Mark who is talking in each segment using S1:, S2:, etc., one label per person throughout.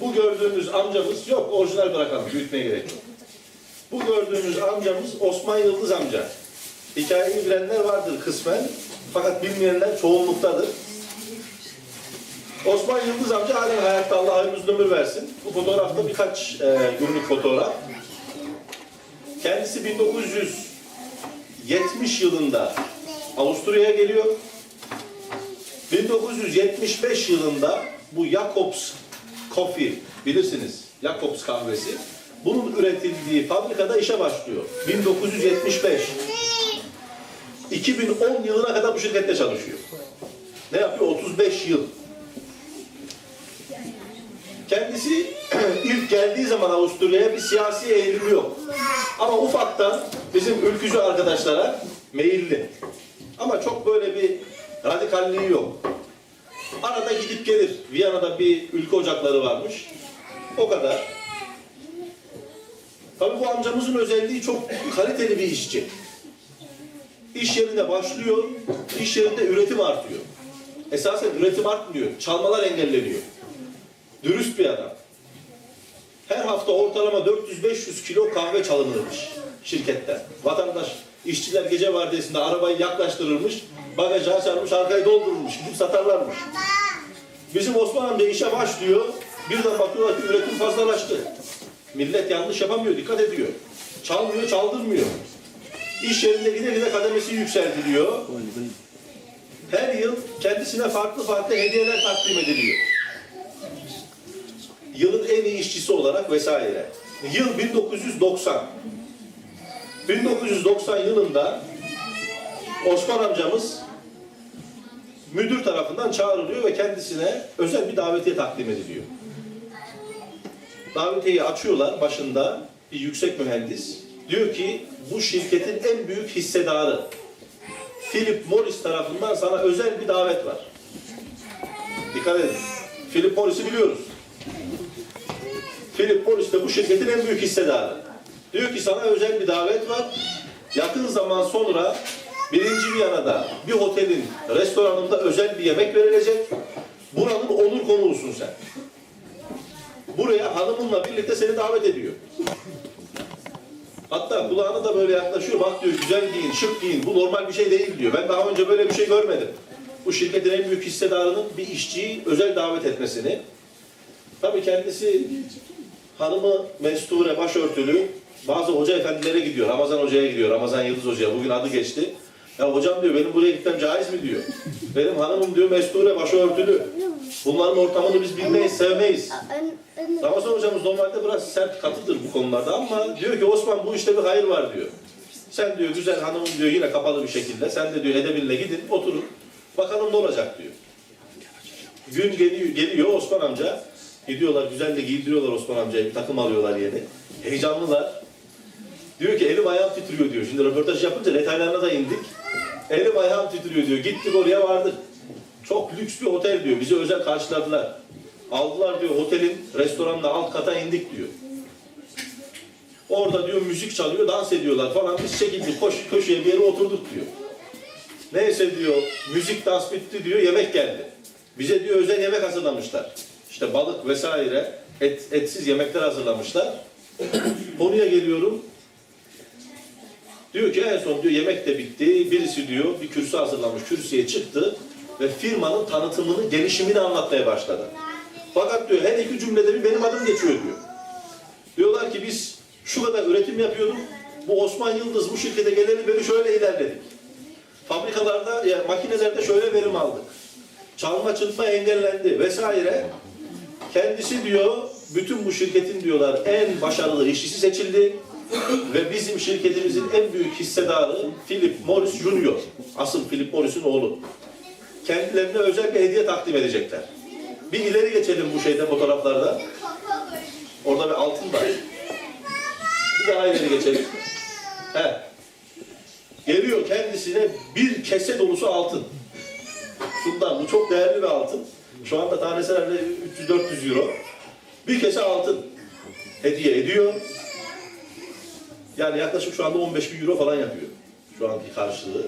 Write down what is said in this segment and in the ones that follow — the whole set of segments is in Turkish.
S1: Bu gördüğümüz amcamız yok orijinal bırakalım büyütmeye gerek yok. Bu gördüğümüz amcamız Osman Yıldız amca. Hikayeyi bilenler vardır kısmen. Fakat bilmeyenler çoğunluktadır. Osman Yıldız amca halen hayatta Allah hayırlı ömür versin. Bu fotoğrafta birkaç e, günlük fotoğraf. Kendisi 1970 yılında Avusturya'ya geliyor. 1975 yılında bu Jacobs Coffee bilirsiniz Jacobs kahvesi bunun üretildiği fabrikada işe başlıyor. 1975. 2010 yılına kadar bu şirkette çalışıyor. Ne yapıyor? 35 yıl. Kendisi ilk geldiği zaman Avusturya'ya bir siyasi eğilimi yok. Ama ufaktan bizim ülkücü arkadaşlara meyilli. Ama çok böyle bir radikalliği yok. Arada gidip gelir. Viyana'da bir ülke ocakları varmış. O kadar. Tabii bu amcamızın özelliği çok kaliteli bir işçi. İş yerine başlıyor, iş yerinde üretim artıyor. Esasen üretim artmıyor, çalmalar engelleniyor. Dürüst bir adam. Her hafta ortalama 400-500 kilo kahve çalınırmış şirketten. Vatandaş, işçiler gece vardiyasında arabayı yaklaştırırmış, bagajı açarmış, arkayı doldururmuş, gidip satarlarmış. Bizim Osman amca işe başlıyor, birden bakıyorlar ki üretim fazlalaştı. Millet yanlış yapamıyor, dikkat ediyor. Çalmıyor, çaldırmıyor. İş yerinde gide gide kademesi yükseltiliyor. Her yıl kendisine farklı farklı hediyeler takdim ediliyor yılın en iyi işçisi olarak vesaire. Yıl 1990. 1990 yılında Osman amcamız müdür tarafından çağrılıyor ve kendisine özel bir davetiye takdim ediliyor. Davetiyeyi açıyorlar başında bir yüksek mühendis. Diyor ki bu şirketin en büyük hissedarı Philip Morris tarafından sana özel bir davet var. Dikkat edin. Philip Morris'i biliyoruz. Philip Morris de bu şirketin en büyük hissedarı. Diyor ki sana özel bir davet var. Yakın zaman sonra birinci Viyana'da bir otelin restoranında özel bir yemek verilecek. Buranın onur konuğusun sen. Buraya hanımınla birlikte seni davet ediyor. Hatta kulağına da böyle yaklaşıyor. Bak diyor güzel giyin, şık giyin. Bu normal bir şey değil diyor. Ben daha önce böyle bir şey görmedim. Bu şirketin en büyük hissedarının bir işçiyi özel davet etmesini. Tabii kendisi hanımı mesture, başörtülü bazı hoca efendilere gidiyor. Ramazan hocaya gidiyor. Ramazan Yıldız hocaya. Bugün adı geçti. Ya hocam diyor benim buraya gitmem caiz mi diyor. Benim hanımım diyor mesture, başörtülü. Bunların ortamını biz bilmeyiz, sevmeyiz. Ramazan hocamız normalde biraz sert katıdır bu konularda ama diyor ki Osman bu işte bir hayır var diyor. Sen diyor güzel hanımım diyor yine kapalı bir şekilde. Sen de diyor edebinle gidin oturun. Bakalım ne olacak diyor. Gün geliyor, geliyor Osman amca. Gidiyorlar güzel de giydiriyorlar Osman amcaya. Bir takım alıyorlar yeni. Heyecanlılar. Diyor ki elim ayağım titriyor diyor. Şimdi röportaj yapınca detaylarına da indik. Elim ayağım titriyor diyor. Gittik oraya vardık. Çok lüks bir otel diyor. Bizi özel karşıladılar. Aldılar diyor otelin restoranla alt kata indik diyor. Orada diyor müzik çalıyor, dans ediyorlar falan. Biz çekildik koş, köşeye bir yere oturduk diyor. Neyse diyor müzik dans bitti diyor yemek geldi. Bize diyor özel yemek hazırlamışlar. İşte balık vesaire et, etsiz yemekler hazırlamışlar. Konuya geliyorum. Diyor ki en son diyor yemek de bitti. Birisi diyor bir kürsü hazırlamış. Kürsüye çıktı ve firmanın tanıtımını, gelişimini anlatmaya başladı. Fakat diyor her iki cümlede bir benim adım geçiyor diyor. Diyorlar ki biz şu kadar üretim yapıyorduk. Bu Osman Yıldız bu şirkete geleli beri şöyle ilerledik. Fabrikalarda, ya makinelerde şöyle verim aldık. Çalma çırpma engellendi vesaire. Kendisi diyor, bütün bu şirketin diyorlar en başarılı işçisi seçildi. Ve bizim şirketimizin en büyük hissedarı Philip Morris Junior. Asıl Philip Morris'in oğlu. Kendilerine özel bir hediye takdim edecekler. Bir ileri geçelim bu şeyde fotoğraflarda. Orada bir altın var. Bir daha ileri geçelim. He. Geliyor kendisine bir kese dolusu altın. Şundan bu çok değerli bir altın. Şu anda tanesi herhalde 300-400 euro. Bir kese altın hediye ediyor. Yani yaklaşık şu anda 15 bin euro falan yapıyor. Şu anki karşılığı.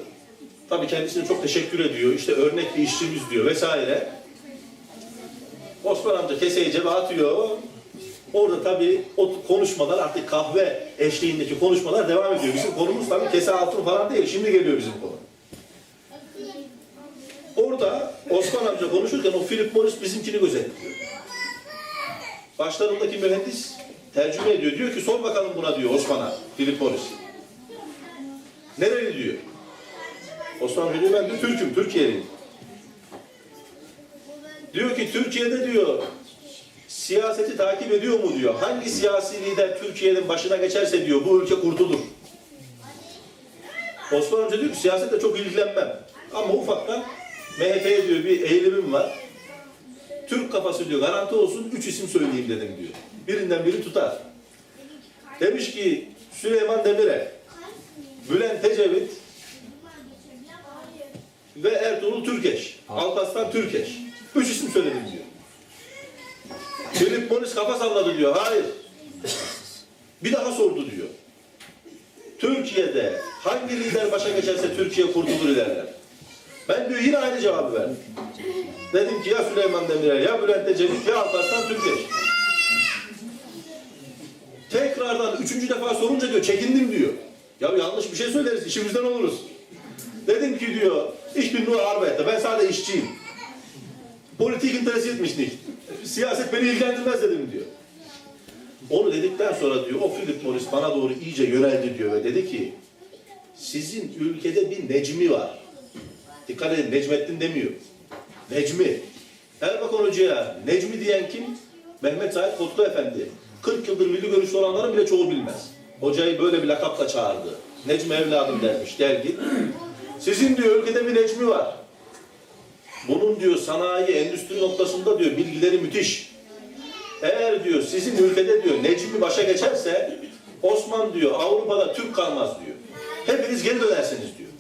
S1: Tabii kendisine çok teşekkür ediyor. İşte örnek bir işçimiz diyor vesaire. Osman amca keseyi cebe atıyor. Orada tabii o konuşmalar artık kahve eşliğindeki konuşmalar devam ediyor. Bizim konumuz tabii kese altın falan değil. Şimdi geliyor bizim konu. Orada Osman amca konuşurken o Philip Morris bizimkini gözetliyor. Başlarındaki mühendis tercüme ediyor. Diyor ki sor bakalım buna diyor Osman'a. Philip Morris. Nereli diyor. Osman diyor ben de Türk'üm, Türkiye'liyim. Diyor ki Türkiye'de diyor siyaseti takip ediyor mu diyor. Hangi siyasi lider Türkiye'nin başına geçerse diyor bu ülke kurtulur. Osman amca diyor ki siyasetle çok ilgilenmem. Ama ufaktan MHP'ye diyor bir eğilimim var. Türk kafası diyor garanti olsun üç isim söyleyeyim dedim diyor. Birinden biri tutar. Demiş ki Süleyman Demirel, Bülent Ecevit ve Ertuğrul Türkeş. Alparslan Türkeş. Üç isim söyledim diyor. Philip Morris kafa salladı diyor. Hayır. Bir daha sordu diyor. Türkiye'de hangi lider başa geçerse Türkiye kurtulur ilerler. Ben diyor yine aynı cevabı verdim. Dedim ki ya Süleyman Demirel, ya Bülent Ecevit, ya Alparslan Türkeş. Tekrardan üçüncü defa sorunca diyor çekindim diyor. Ya yanlış bir şey söyleriz, işimizden oluruz. Dedim ki diyor, ich bin nur Arbeiter, ben sadece işçiyim. Politik interessiert mich nicht. Siyaset beni ilgilendirmez dedim diyor. Onu dedikten sonra diyor, o Philip Morris bana doğru iyice yöneldi diyor ve dedi ki, sizin ülkede bir Necmi var. Dikkat edin, Necmettin demiyor. Necmi. Erbakan Hoca'ya Necmi diyen kim? Mehmet Said Kotlu Efendi. 40 yıldır milli görüşlü olanların bile çoğu bilmez. Hocayı böyle bir lakapla çağırdı. Necmi evladım dermiş, gel git. Sizin diyor ülkede bir Necmi var. Bunun diyor sanayi, endüstri noktasında diyor bilgileri müthiş. Eğer diyor sizin ülkede diyor Necmi başa geçerse Osman diyor Avrupa'da Türk kalmaz diyor. Hepiniz geri dönersiniz diyor.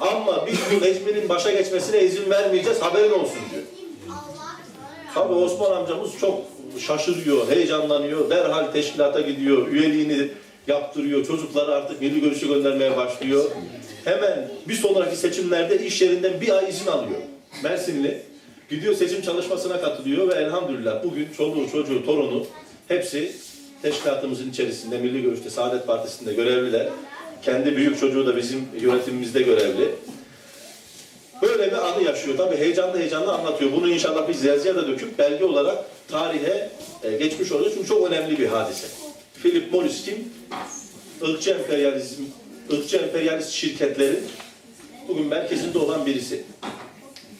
S1: Ama biz bu Necmi'nin başa geçmesine izin vermeyeceğiz haberin olsun diyor. Tabi Osman amcamız çok şaşırıyor, heyecanlanıyor. Derhal teşkilata gidiyor, üyeliğini yaptırıyor. Çocukları artık milli görüşe göndermeye başlıyor. Hemen bir sonraki seçimlerde iş yerinden bir ay izin alıyor. Mersinli. Gidiyor seçim çalışmasına katılıyor ve elhamdülillah bugün çoluğu, çocuğu, torunu hepsi teşkilatımızın içerisinde, Milli Görüş'te, Saadet Partisi'nde görevliler. Kendi büyük çocuğu da bizim yönetimimizde görevli. Böyle bir anı yaşıyor. Tabii heyecanlı heyecanlı anlatıyor. Bunu inşallah biz yazıya da döküp belge olarak tarihe e, geçmiş olacak. Çünkü çok önemli bir hadise. Philip Morris kim? Irkçı emperyalizm, ırkçı emperyalist şirketlerin bugün merkezinde olan birisi.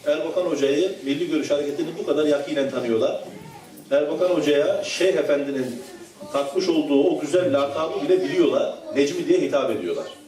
S1: Erbakan Hoca'yı Milli Görüş Hareketi'ni bu kadar yakinen tanıyorlar. Erbakan Hoca'ya Şeyh Efendi'nin takmış olduğu o güzel lakabı bile biliyorlar. Necmi diye hitap ediyorlar.